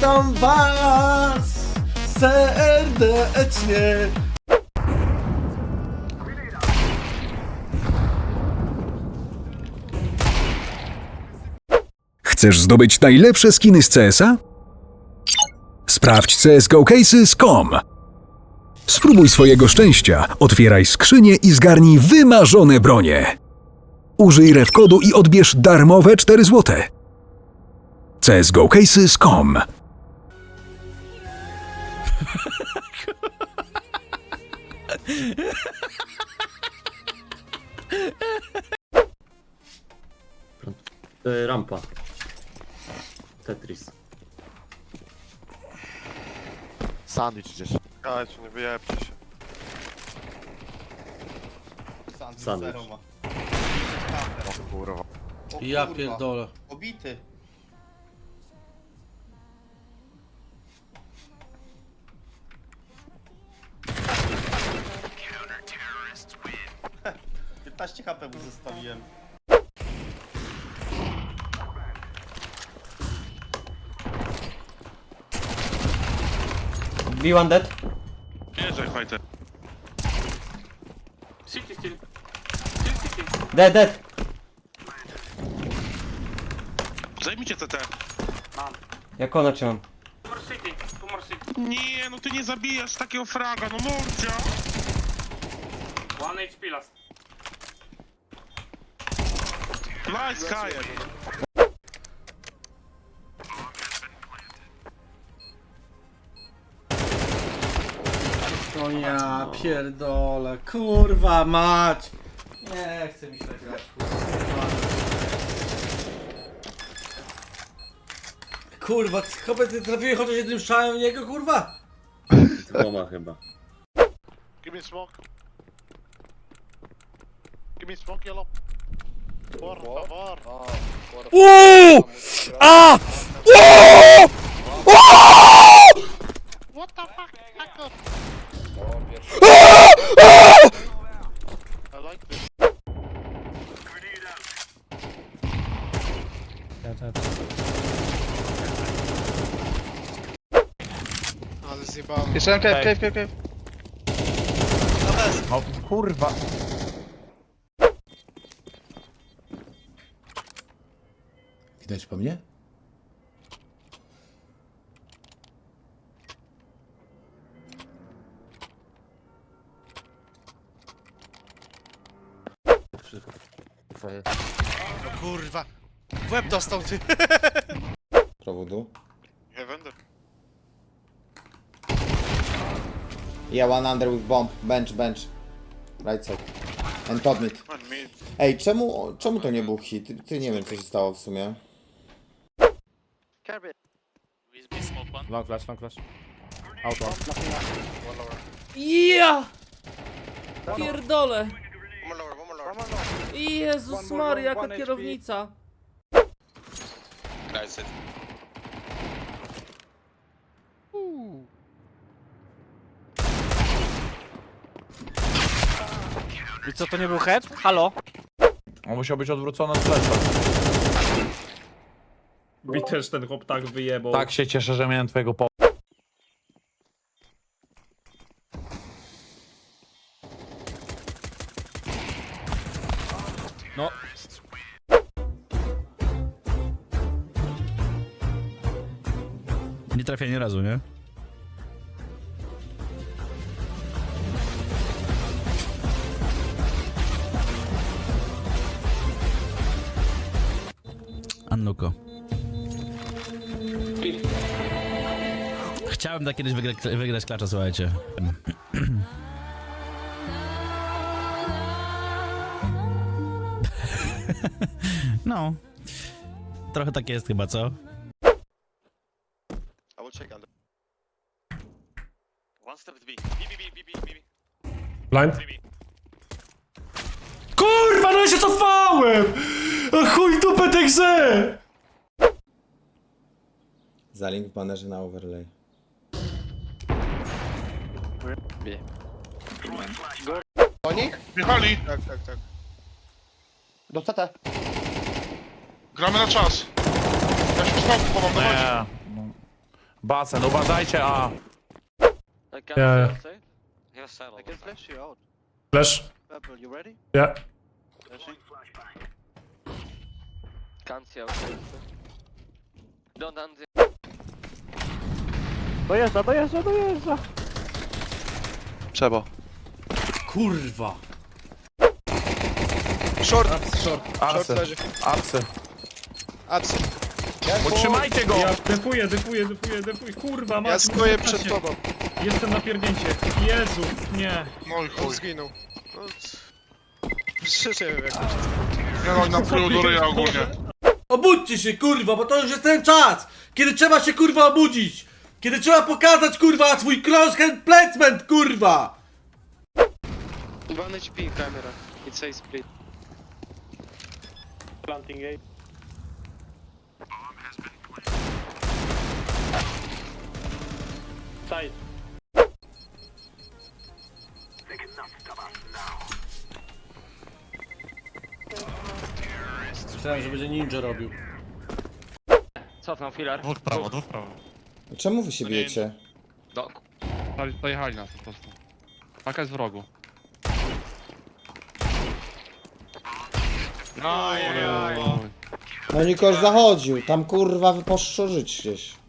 Witam was serdecznie. Chcesz zdobyć najlepsze skiny z CS-a? Sprawdź CSGO. Spróbuj swojego szczęścia, otwieraj skrzynię i zgarnij wymarzone bronie. Użyj rewkodu i odbierz darmowe 4 złote. CSGO Y, rampa. Tetris. Sandwich gdzieś. Dajcie, nie wyjebcie się. Sandwich. O kurwa. Ja pierdolę. Obity. Piętnaście HP mu zostawiłem. B1 dead. Jeżdżaj, fighter. Dead, dead. Zajmijcie CT. Ja kona trzymam. Nie, no ty nie zabijasz takiego fraga, no mordzia. One HP last. Nice, Kajet. No ja pierdolę, kurwa mać. Nie chcę mi się tak grać, kurwa. Kurwa, ty- chyba ty trafiłeś chociaż jednym strzałem w niego, kurwa? Dwoma chyba. Give me smoke. Give me smoke, yellow. Por favor. Oeh! Ah! Oeh! Oeh! What the fuck, hacker? I like this. Dead, dead. Ale zjebałem. Jeszcze cave, cave, cave, cave. kurva. Widać po mnie? Kurwa. W łeb dostał ty. Prowodu. Heaven, Yeah, one under with bomb. Bench, bench. Right side. And top mid. Ej, czemu, czemu to nie był hit? Ty, ty nie wiem, co się stało w sumie. Long flash, long flash. Auto. Ja! Pierdolę! Jezus Maria, jaka kierownica! I co, to nie był head? Halo? On musiał być odwrócony od flasha. Mi też ten chłop tak wyjebał. Tak się cieszę, że miałem twojego po... No. Nie trafia nie razu, nie? Annuko. Chciałem tak kiedyś wygrać, wygrać klacza, słuchajcie. No. Trochę tak jest chyba, co? I will check under. One step B. B, B, B, B, B, B. Blind. Kurwa, no ja się cofałem! A chuj dupę tej grze! Zalink w banerze na overlay. Wjechali. Tak, tak, tak. Do CT. Gramy na czas. Ja się znowu chowam, dawajcie. Nie. Basen, uważajcie, a. Ja, ja. Flash. Ja. Dojeżdża, dojeżdża, dojeżdża. Trzeba. Kurwa. Arcy, arcy. Utrzymajcie go! Ja defuję, defuję, defuję, defuję. Kurwa, mać. Ja stoję przed tobą. Jestem na pierdnięcie. Jezu, nie. No i chuj. zginął. Obudźcie się kurwa, bo to już jest ten czas, kiedy trzeba się kurwa obudzić. Kiedy trzeba pokazać kurwa swój cross-hand placement kurwa. Myślałem, że będzie ninja robił. Cofnął filar. Dwóch prawo, dwóch prawo. Czemu wy się bijecie? Dojechali nas po prostu. Paka jest w rogu. No Nikoś zachodził, tam kurwa wyposzczurzyć gdzieś.